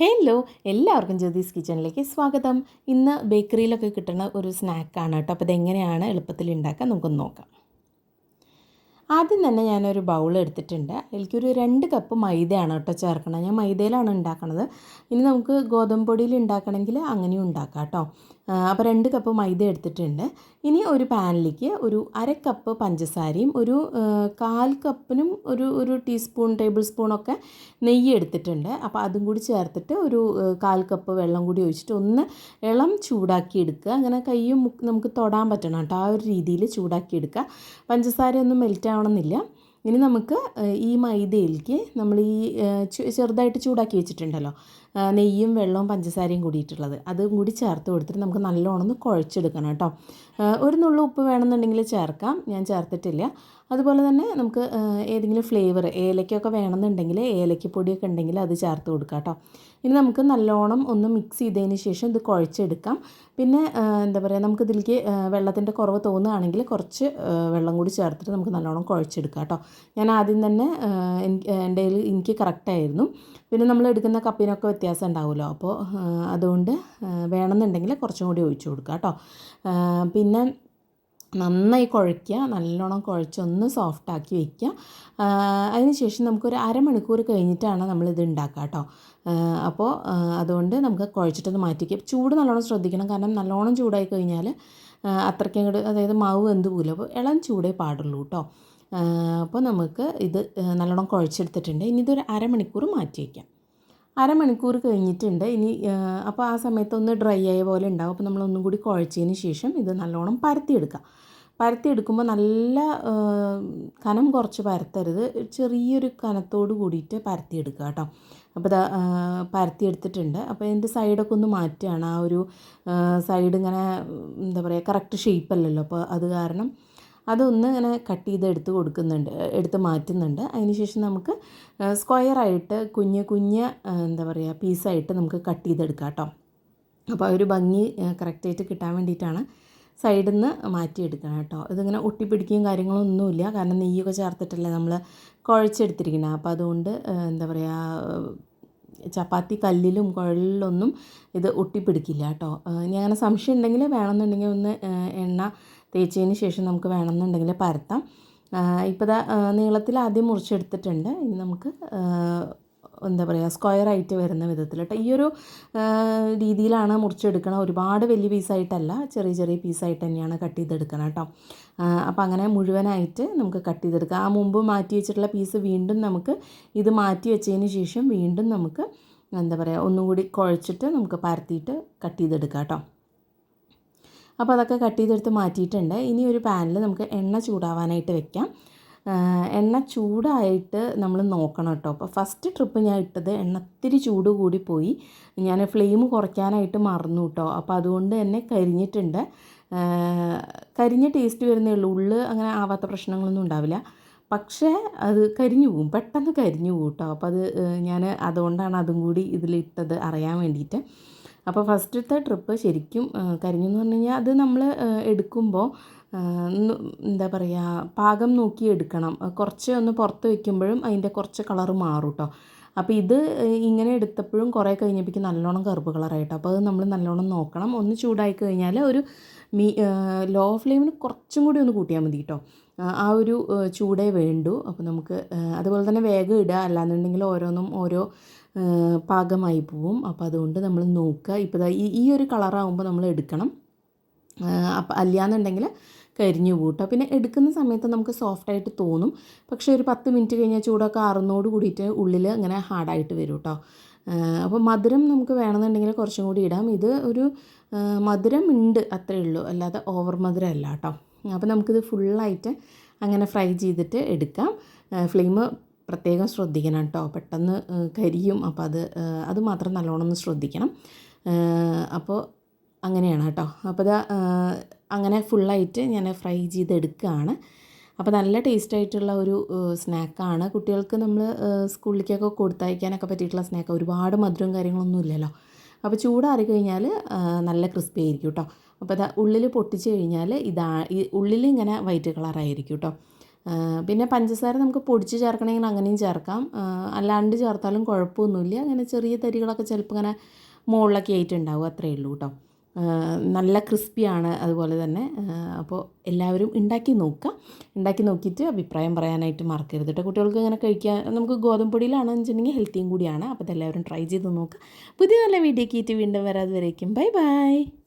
Hello എല്ലാവർക്കും ജ്യോതിസ് കിച്ചണിലേക്ക് സ്വാഗതം. ഇന്ന് ബേക്കറിയിലൊക്കെ കിട്ടുന്ന ഒരു സ്നാക്കാണ് കേട്ടോ. അപ്പോൾ ഇതെങ്ങനെയാണ് എളുപ്പത്തിൽ ഉണ്ടാക്കാൻ നമുക്കൊന്ന് നോക്കാം. ആദ്യം തന്നെ ഞാനൊരു ബൗൾ എടുത്തിട്ടുണ്ട്. എനിക്കൊരു രണ്ട് കപ്പ് മൈദയാണ് കേട്ടോ ചേർക്കണം ഞാൻ മൈദയിലാണ് ഉണ്ടാക്കണത്. ഇനി നമുക്ക് ഗോതമ്പൊടിയിൽ ഉണ്ടാക്കണമെങ്കിൽ അങ്ങനെയും ഉണ്ടാക്കാം കേട്ടോ. അപ്പോൾ രണ്ട് കപ്പ് മൈദ എടുത്തിട്ടുണ്ട്. ഇനി ഒരു പാനിലേക്ക് ഒരു അര കപ്പ് പഞ്ചസാരയും ഒരു കാൽ കപ്പിനും ഒരു ഒരു ടീസ്പൂൺ ടേബിൾ സ്പൂണൊക്കെ നെയ്യ് എടുത്തിട്ടുണ്ട്. അപ്പോൾ അതും കൂടി ചേർത്തിട്ട് ഒരു കാൽ കപ്പ് വെള്ളം കൂടി ഒഴിച്ചിട്ട് ഒന്ന് ഇളം ചൂടാക്കി എടുക്കുക. അങ്ങനെ കയ്യും നമുക്ക് തൊടാൻ പറ്റണം കേട്ടോ. ആ ഒരു രീതിയിൽ ചൂടാക്കി എടുക്കുക. പഞ്ചസാര ഒന്നും മെൽറ്റ് ആവണമെന്നില്ല. ഇനി നമുക്ക് ഈ മൈദയിലേക്ക് നമ്മൾ ഈ ചെറുതായിട്ട് ചൂടാക്കി വെച്ചിട്ടുണ്ടല്ലോ. നെയ്യും വെള്ളവും പഞ്ചസാരയും കൂടിയിട്ടുള്ളത്. അതും കൂടി ചേർത്ത് കൊടുത്തിട്ട് നമുക്ക് നല്ലോണം ഒന്ന് കുഴച്ചെടുക്കണം കേട്ടോ. ഒരു നുള്ളു ഉപ്പ് വേണമെന്നുണ്ടെങ്കിൽ ചേർക്കാം. ഞാൻ ചേർത്തിട്ടില്ല. അതുപോലെ തന്നെ നമുക്ക് ഏതെങ്കിലും ഫ്ലേവർ ഏലക്കൊക്കെ വേണമെന്നുണ്ടെങ്കിൽ ഏലക്കപ്പൊടിയൊക്കെ ഉണ്ടെങ്കിൽ അത് ചേർത്ത് കൊടുക്കാം കേട്ടോ. ഇനി നമുക്ക് നല്ലോണം ഒന്ന് മിക്സ് ചെയ്തതിന് ശേഷം ഇത് കുഴച്ചെടുക്കാം. പിന്നെ എന്താ പറയുക നമുക്ക് ഇതിലേക്ക് വെള്ളത്തിന്റെ കുറവ് തോന്നുകയാണെങ്കിൽ കുറച്ച് വെള്ളം കൂടി ചേർത്തിട്ട് നമുക്ക് നല്ലോണം കുഴച്ചെടുക്കാം കേട്ടോ. ഞാൻ ആദ്യം തന്നെ എന്റെ എനിക്ക് കറക്റ്റായിരുന്നു. പിന്നെ നമ്മൾ എടുക്കുന്ന കപ്പിനൊക്കെ വ്യത്യാസം ഉണ്ടാവുമല്ലോ. അപ്പോൾ അതുകൊണ്ട് വേണമെന്നുണ്ടെങ്കിൽ കുറച്ചും കൂടി ഒഴിച്ചു കൊടുക്കുക കേട്ടോ. പിന്നെ നന്നായി കുഴയ്ക്കുക നല്ലോണം കുഴച്ചൊന്ന് സോഫ്റ്റാക്കി വയ്ക്കുക അതിനുശേഷം നമുക്കൊരു അരമണിക്കൂർ കഴിഞ്ഞിട്ടാണ് നമ്മളിത് ഉണ്ടാക്കുക കേട്ടോ. അപ്പോൾ അതുകൊണ്ട് നമുക്ക് കുഴച്ചിട്ടൊന്ന് മാറ്റിക്കുക ചൂട് നല്ലോണം ശ്രദ്ധിക്കണം. കാരണം നല്ലോണം ചൂടായി കഴിഞ്ഞാൽ അത്രയ്ക്കും അങ്ങോട്ട് അതായത് മാവ് വെന്ത് പോകില്ല അപ്പോൾ ഇളം ചൂടേ പാടുള്ളൂ കേട്ടോ. അപ്പോൾ നമുക്ക് ഇത് നല്ലോണം കുഴച്ചെടുത്തിട്ടുണ്ട്. ഇനി ഇതൊരു അരമണിക്കൂർ മാറ്റി വയ്ക്കാം അരമണിക്കൂർ കഴിഞ്ഞിട്ടുണ്ട്. ഇനി അപ്പോൾ ആ സമയത്ത് ഒന്ന് ഡ്രൈ ആയ പോലെ ഉണ്ടാവും. അപ്പോൾ നമ്മൾ ഒന്നും കൂടി കുഴച്ചതിന് ശേഷം ഇത് നല്ലോണം പരത്തിയെടുക്കുക പരത്തിയെടുക്കുമ്പോൾ നല്ല കനം കുറച്ച് പരത്തരുത്. ചെറിയൊരു കനത്തോട് കൂടിയിട്ട് പരത്തിയെടുക്കുക കേട്ടോ. അപ്പോൾ ഇതാ പരത്തിയെടുത്തിട്ടുണ്ട്. അപ്പോൾ ഇതിന്റെ സൈഡൊക്കെ ഒന്ന് മാറ്റുകയാണ്. ആ ഒരു സൈഡ് ഇങ്ങനെ എന്താ പറയുക കറക്റ്റ് ഷേപ്പ് അല്ലല്ലോ. അപ്പോൾ അത് കാരണം അതൊന്ന് ഇങ്ങനെ കട്ട് ചെയ്ത് എടുത്ത് കൊടുക്കുന്നുണ്ട് എടുത്ത് മാറ്റുന്നുണ്ട്. അതിനുശേഷം നമുക്ക് സ്ക്വയറായിട്ട് കുഞ്ഞ് കുഞ്ഞ് എന്താ പറയുക പീസായിട്ട് നമുക്ക് കട്ട് ചെയ്തെടുക്കാം കേട്ടോ. അപ്പോൾ ആ ഒരു ഭംഗി കറക്റ്റായിട്ട് കിട്ടാൻ വേണ്ടിയിട്ടാണ് സൈഡിൽ നിന്ന് മാറ്റിയെടുക്കണം കേട്ടോ. ഇതിങ്ങനെ ഒട്ടിപ്പിടിക്കുകയും കാര്യങ്ങളൊന്നുമില്ല കാരണം നെയ്യൊക്കെ ചേർത്തിട്ടല്ലേ നമ്മൾ കുഴച്ചെടുത്തിരിക്കുന്നത്. അപ്പോൾ അതുകൊണ്ട് എന്താ പറയുക ചപ്പാത്തി കല്ലിലും കുഴലിലൊന്നും ഇത് ഒട്ടിപ്പിടിക്കില്ല കേട്ടോ. ഇനി അങ്ങനെ സംശയം ഉണ്ടെങ്കിൽ വേണമെന്നുണ്ടെങ്കിൽ ഒന്ന് എണ്ണ തേച്ചതിന് ശേഷം നമുക്ക് വേണമെന്നുണ്ടെങ്കിൽ പരത്താം. ഇപ്പോൾ ഇതാ നീളത്തിൽ ആദ്യം മുറിച്ചെടുത്തിട്ടുണ്ട്. ഇനി നമുക്ക് എന്താ പറയുക സ്ക്വയർ ആയിട്ട് വരുന്ന വിധത്തിൽ കേട്ടോ. ഈ ഒരു രീതിയിലാണ് മുറിച്ചെടുക്കണം. ഒരുപാട് വലിയ പീസായിട്ടല്ല ചെറിയ ചെറിയ പീസായിട്ട് തന്നെയാണ് കട്ട് ചെയ്തെടുക്കണം കേട്ടോ. അപ്പോൾ അങ്ങനെ മുഴുവനായിട്ട് നമുക്ക് കട്ട് ചെയ്തെടുക്കാം. ആ മുമ്പ് മാറ്റി വെച്ചിട്ടുള്ള പീസ് വീണ്ടും നമുക്ക് ഇത് മാറ്റി വെച്ചതിന് ശേഷം വീണ്ടും നമുക്ക് എന്താ പറയുക ഒന്നുകൂടി കുഴച്ചിട്ട് നമുക്ക് പരത്തിയിട്ട് കട്ട് ചെയ്തെടുക്കാം കേട്ടോ. അപ്പോൾ അതൊക്കെ കട്ട് ചെയ്തെടുത്ത് മാറ്റിയിട്ടുണ്ട്. ഇനി ഒരു പാനിൽ നമുക്ക് എണ്ണ ചൂടാവാനായിട്ട് വെക്കാം. എണ്ണ ചൂടായിട്ട് നമ്മൾ നോക്കണം കേട്ടോ. അപ്പോൾ ഫസ്റ്റ് ട്രിപ്പ് ഞാൻ ഇട്ടത് എണ്ണ ഇത്തിരി ചൂട് കൂടി പോയി. ഞാൻ ഫ്ലെയിം കുറയ്ക്കാനായിട്ട് മറന്നു കേട്ടോ. അപ്പോൾ അതുകൊണ്ട് തന്നെ കരിഞ്ഞിട്ടുണ്ട്. കരിഞ്ഞ ടേസ്റ്റ് വരുന്നേ ഉള്ളൂ. ഉള്ളു അങ്ങനെ ആവാത്ത പ്രശ്നങ്ങളൊന്നും ഉണ്ടാവില്ല. പക്ഷേ അത് കരിഞ്ഞു പോകും. പെട്ടെന്ന് കരിഞ്ഞു പോകും കേട്ടോ. അപ്പോൾ അത് ഞാൻ അതുകൊണ്ടാണ് അതും കൂടി ഇതിലിട്ടത് അറിയാൻ വേണ്ടിയിട്ട്. അപ്പോൾ ഫസ്റ്റത്തെ ട്രിപ്പ് ശരിക്കും കരിഞ്ഞു എന്ന് പറഞ്ഞു കഴിഞ്ഞാൽ അത് നമ്മൾ എടുക്കുമ്പോൾ എന്താ പറയുക പാകം നോക്കി എടുക്കണം. കുറച്ച് ഒന്ന് പുറത്ത് വയ്ക്കുമ്പോഴും അതിന്റെ കുറച്ച് കളർ മാറും കേട്ടോ അപ്പോൾ ഇത് ഇങ്ങനെ എടുത്തപ്പോഴും കുറേ കഴിഞ്ഞപ്പോഴേക്കും നല്ലോണം കറുപ്പ് കളറായിട്ടോ. അപ്പോൾ അത് നമ്മൾ നല്ലോണം നോക്കണം. ഒന്ന് ചൂടായി കഴിഞ്ഞാൽ ഒരു മീ ലോ ഫ്ലെയിമിന് കുറച്ചും കൂടി ഒന്ന് കൂട്ടിയാൽ മതി കേട്ടോ ആ ഒരു ചൂടേ വേണ്ടു. അപ്പോൾ നമുക്ക് അതുപോലെ തന്നെ വേഗം ഇടുക. അല്ലാന്നുണ്ടെങ്കിൽ ഓരോന്നും ഓരോ പാകമായി പോവും. അപ്പോൾ അതുകൊണ്ട് നമ്മൾ നോക്കുക. ഇപ്പോൾ ഈ ഈ ഒരു കളറാകുമ്പോൾ നമ്മൾ എടുക്കണം. അപ്പം അല്ലയെന്നുണ്ടെങ്കിൽ കരിഞ്ഞു പോട്ടോ പിന്നെ എടുക്കുന്ന സമയത്ത് നമുക്ക് സോഫ്റ്റായിട്ട് തോന്നും. പക്ഷേ ഒരു പത്ത് മിനിറ്റ് കഴിഞ്ഞാൽ ചൂടൊക്കെ ആറുന്നോട് കൂടിയിട്ട് ഉള്ളിൽ ഇങ്ങനെ ഹാർഡായിട്ട് വരും കേട്ടോ അപ്പോൾ മധുരം നമുക്ക് വേണമെന്നുണ്ടെങ്കിൽ കുറച്ചും കൂടി ഇടാം. ഇത് ഒരു മധുരം ഉണ്ട് അത്രയേ ഉള്ളൂ. അല്ലാതെ ഓവർ മധുരം അല്ല കേട്ടോ അപ്പോൾ നമുക്കിത് ഫുള്ളായിട്ട് അങ്ങനെ ഫ്രൈ ചെയ്തിട്ട് എടുക്കാം. ഫ്ലെയിം പ്രത്യേകം ശ്രദ്ധിക്കണം കേട്ടോ. പെട്ടെന്ന് കരിയും. അപ്പോൾ അത് അത് മാത്രം നല്ലോണം ഒന്ന് ശ്രദ്ധിക്കണം. അപ്പോൾ അങ്ങനെയാണ് കേട്ടോ. അപ്പോൾ ഇതാ അങ്ങനെ ഫുള്ളായിട്ട് ഞാൻ ഫ്രൈ ചെയ്തെടുക്കുകയാണ് അപ്പോൾ നല്ല ടേസ്റ്റ് ആയിട്ടുള്ള ഒരു സ്നാക്കാണ്. കുട്ടികൾക്ക് നമ്മൾ സ്കൂളിലേക്കൊക്കെ കൊടുത്തയക്കാനൊക്കെ പറ്റിയിട്ടുള്ള സ്നാക്ക്. ഒരുപാട് മധുരവും കാര്യങ്ങളൊന്നും ഇല്ലല്ലോ. അപ്പോൾ ചൂടാറി കഴിഞ്ഞാൽ നല്ല ക്രിസ്പി ആയിരിക്കും കേട്ടോ. അപ്പോൾ അത് ഉള്ളിൽ പൊട്ടിച്ച് കഴിഞ്ഞാൽ ഇതാ ഉള്ളിൽ ഇങ്ങനെ വൈറ്റ് കളറായിരിക്കും കേട്ടോ. പിന്നെ പഞ്ചസാര നമുക്ക് പൊടിച്ച് ചേർക്കണമെങ്കിൽ അങ്ങനെയും ചേർക്കാം. അല്ലാണ്ട് ചേർത്താലും കുഴപ്പമൊന്നുമില്ല. അങ്ങനെ ചെറിയ തരികളൊക്കെ ചിലപ്പോൾ ഇങ്ങനെ മുകളിലൊക്കെ ആയിട്ടുണ്ടാവും. അത്രയേ ഉള്ളൂ കേട്ടോ. നല്ല ക്രിസ്പിയാണ് അതുപോലെ തന്നെ. അപ്പോൾ എല്ലാവരും ഉണ്ടാക്കി നോക്കുക. ഉണ്ടാക്കി നോക്കിയിട്ട് അഭിപ്രായം പറയാനായിട്ട് മറക്കരുത് കേട്ടോ. കുട്ടികൾക്ക് ഇങ്ങനെ കഴിക്കാൻ നമുക്ക് ഗോതമ്പ് പൊടിയിലാണെന്ന് വെച്ചിട്ടുണ്ടെങ്കിൽ ഹെൽത്തിയും കൂടിയാണ്. അപ്പോൾ എല്ലാവരും ട്രൈ ചെയ്ത് നോക്കുക. പുതിയ നല്ല വീഡിയോ കീറ്റ് വീണ്ടും വരാതെ വരേക്കും ബൈ ബൈ.